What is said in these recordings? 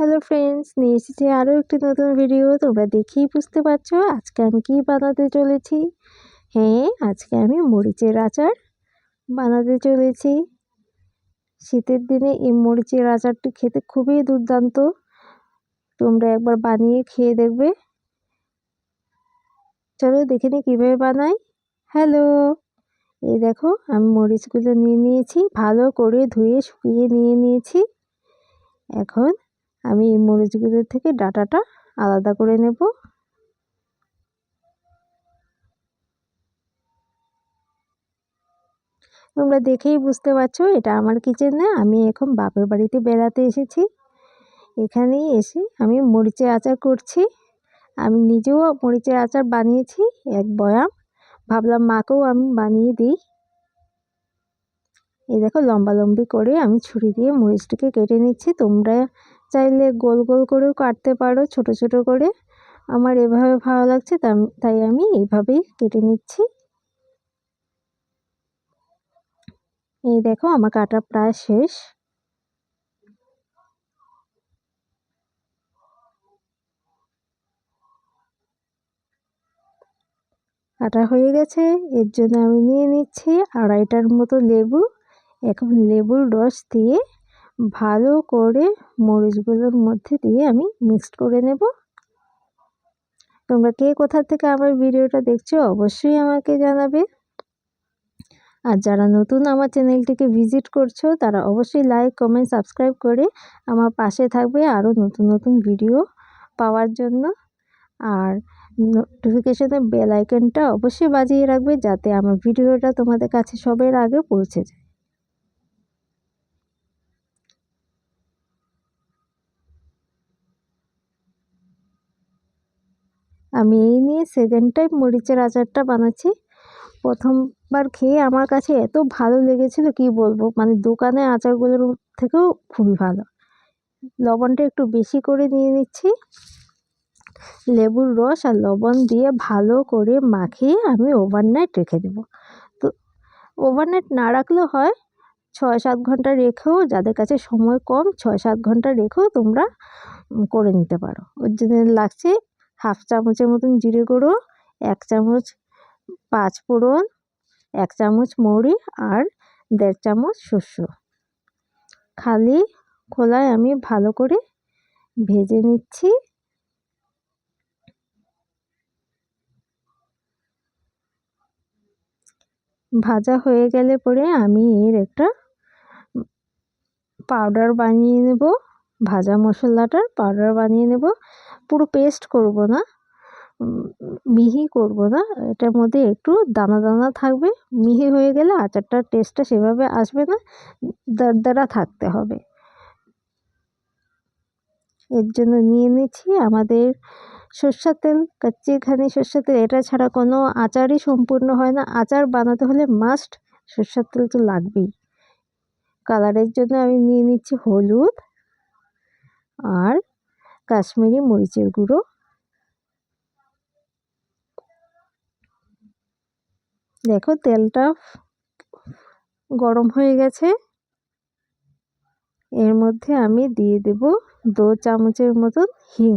Hello friends নিয়ে এসেছি আরও একটি নতুন ভিডিও তোমরা দেখেই বুঝতে পারছ আজকে আমি কি বানাতে চলেছি। হ্যাঁ আজকে আমি মরিচের আচার বানাতে চলেছি। শীতের দিনে এই মরিচের আচারটি খেতে খুবই দুর্দান্ত। তোমরা একবার বানিয়ে খেয়ে দেখবে। চলো দেখে নিই কীভাবে বানাই। হ্যালো এই দেখো, আমি মরিচগুলো নিয়ে নিয়েছি, ভালো করে ধুয়ে শুকিয়ে নিয়ে নিয়েছি। এখন আমি এই মরিচগুলোর থেকে ডাটাটা আলাদা করে নেব। তোমরা দেখেই বুঝতে পারছ, এটা আমার কিচেন না, আমি এখন বাপের বাড়িতে বেড়াতে এসেছি। এখানেই এসে আমি মরিচের আচার করছি। আমি নিজেও মরিচের আচার বানিয়েছি, এক বয়াম। ভাবলাম মাকেও আমি বানিয়ে দিই। এই দেখো, লম্বা লম্বি করে আমি ছুরি দিয়ে মরিচটাকে কেটে নিচ্ছি। তোমরা চাইলে গোল গোল করেও কাটতে পারো, ছোট ছোট করে। আমার এভাবে ভালো লাগছে তাই আমি এইভাবেই কেটে নিচ্ছি। এই দেখো, আমার কাটা প্রায় শেষ। কাটা হয়ে গেছে, এর জন্য আমি নিয়ে নিচ্ছি আড়াইটার মতো লেবু। এখন লেবুর রস দিয়ে ভালো করে মরিচগুলোর মধ্যে দিয়ে আমি মিক্সড করে নেব। তোমরা কে কোথা থেকে আমার ভিডিওটা দেখছ অবশ্যই আমাকে জানাবে। আর যারা নতুন আমার চ্যানেলটিকে ভিজিট করছ, তারা অবশ্যই লাইক কমেন্ট সাবস্ক্রাইব করে আমার পাশে থাকবে আরও নতুন নতুন ভিডিও পাওয়ার জন্য। আর নোটিফিকেশনের বেল আইকনটা অবশ্যই বাজিয়ে রাখবে যাতে আমার ভিডিওটা তোমাদের কাছে সবের আগে পৌঁছে যায়। আমি এই নিয়ে সেকেন্ড টাইম মরিচের আচারটা বানাচ্ছি। প্রথমবার খেয়ে আমার কাছে এত ভালো লেগেছিল, কি বলব? মানে দোকানে আচারগুলোর থেকেও খুবই ভালো। লবণটা একটু বেশি করে নিয়ে নিচ্ছি। লেবুর রস আর লবণ দিয়ে ভালো করে মাখিয়ে আমি ওভারনাইট রেখে দেব। তো ওভারনাইট না রাখলেও হয় ছয় সাত ঘণ্টা রেখেও যাদের কাছে সময় কম ছয় সাত ঘণ্টা রেখেও তোমরা করে নিতে পারো। ওর জন্য লাগছে হাফ চামচের মতন জিরে গুঁড়ো, এক চামচ পাঁচ ফোড়ন, এক চামচ মৌরি আর দেড় চামচ শস্য। খালি খোলায় আমি ভালো করে ভেজে নিচ্ছি। ভাজা হয়ে গেলে পরে আমি এর একটা পাউডার বানিয়ে নেব। ভাজা মশলাটার পাউডার বানিয়ে নেব। পুরো পেস্ট করব না মিহি করব না, এটার মধ্যে একটু দানা দানা থাকবে, মিহি হয়ে গেলে আচারটার টেস্টটা সেভাবে আসবে না, দরদরা থাকতে হবে। এর জন্য নিয়ে নিচ্ছি আমাদের সর্ষের তেল, কাচ্চি ঘানি সর্ষের তেল, এটা ছাড়া কোনো আচারই সম্পূর্ণ হয় না। আচার বানাতে হলে মাস্ট সর্ষের তেল তো লাগবেই। কালারের জন্য আমি নিয়ে নিচ্ছি হলুদ আর কাশ্মীরি মরিচের গুঁড়ো। দেখো তেলটা গরম হয়ে গেছে। এর মধ্যে আমি দিয়ে দেব দু চামচের মতন হিং।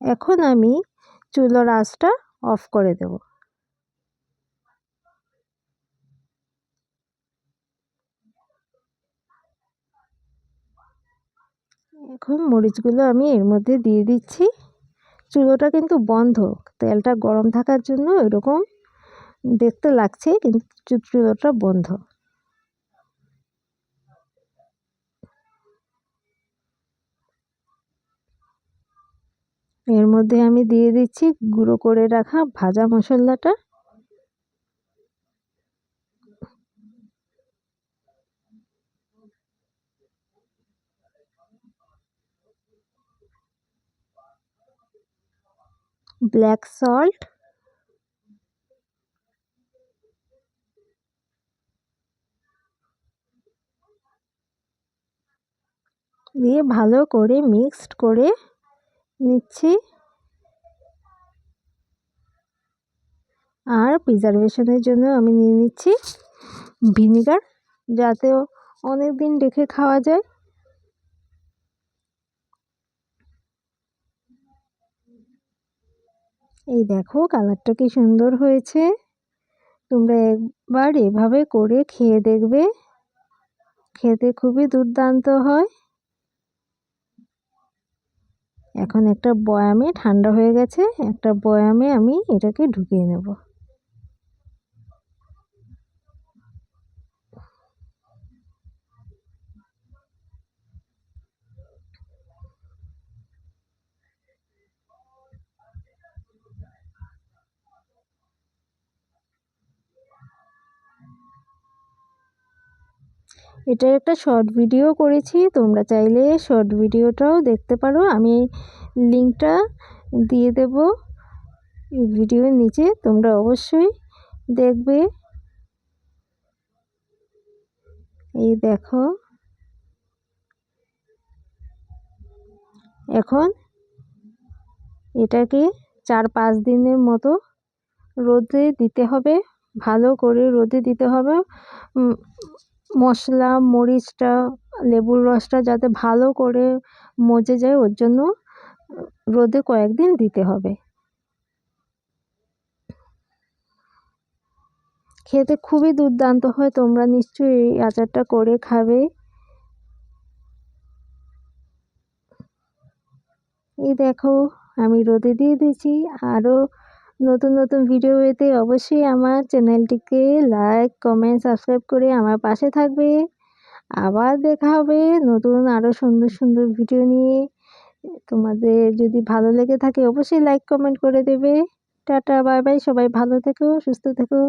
এখন আমি চুলোর আঁচটা অফ করে দেব। এখন মরিচগুলো আমি এর মধ্যে দিয়ে দিচ্ছি। চুলোটা কিন্তু বন্ধ। তেলটা গরম থাকার জন্য এরকম দেখতে লাগছে, কিন্তু চুলোটা বন্ধ। এর মধ্যে আমি দিয়ে দিচ্ছি গুঁড়ো করে রাখা ভাজা মশলাটা। ব্ল্যাক সল্ট, দিয়ে ভালো করে মিক্সড করে নিচ্ছি। আর প্রিজারভেশনের জন্য আমি নিয়ে নিচ্ছি ভিনিগার, যাতে অনেক দিন রেখে খাওয়া যায়। এই দেখো কালারটা কি সুন্দর হয়েছে। তোমরা একবার এভাবে করে খেয়ে দেখবে। খেতে খুবই দুর্দান্ত হয়। এখন একটা বয়ামে ঠান্ডা হয়ে গেছে, একটা বয়ামে আমি এটাকে ঢুকিয়ে নেব। এটার একটা শর্ট ভিডিও করেছি, তোমরা চাইলে শর্ট ভিডিওটাও দেখতে পারো। আমি লিঙ্কটা দিয়ে দেব ভিডিওর নিচে, তোমরা অবশ্যই দেখবে। এই দেখো। এখন এটাকে চার পাঁচ দিনের মতো রোদে দিতে হবে, ভালো করে রোদে দিতে হবে। মশলা, মরিচটা, লেবুর রসটা যাতে ভালো করে মজে যায়, ওর জন্য রোদে কয়েকদিন দিতে হবে। খেতে খুবই দুর্দান্ত হয়, তোমরা নিশ্চয়ই এই আচারটা করে খাবে। এই দেখো, আমি রোদে দিয়ে দিয়েছি, আরও নতুন নতুন ভিডিও পেতে অবশ্যই আমার চ্যানেলটিকে লাইক কমেন্ট সাবস্ক্রাইব করে আমার পাশে থাকবে। আবার দেখা হবে নতুন আরও সুন্দর সুন্দর ভিডিও নিয়ে। তোমাদের যদি ভালো লেগে থাকে অবশ্যই লাইক কমেন্ট করে দেবে। টাটা বাই বাই সবাই ভালো থেকো, সুস্থ থেকো।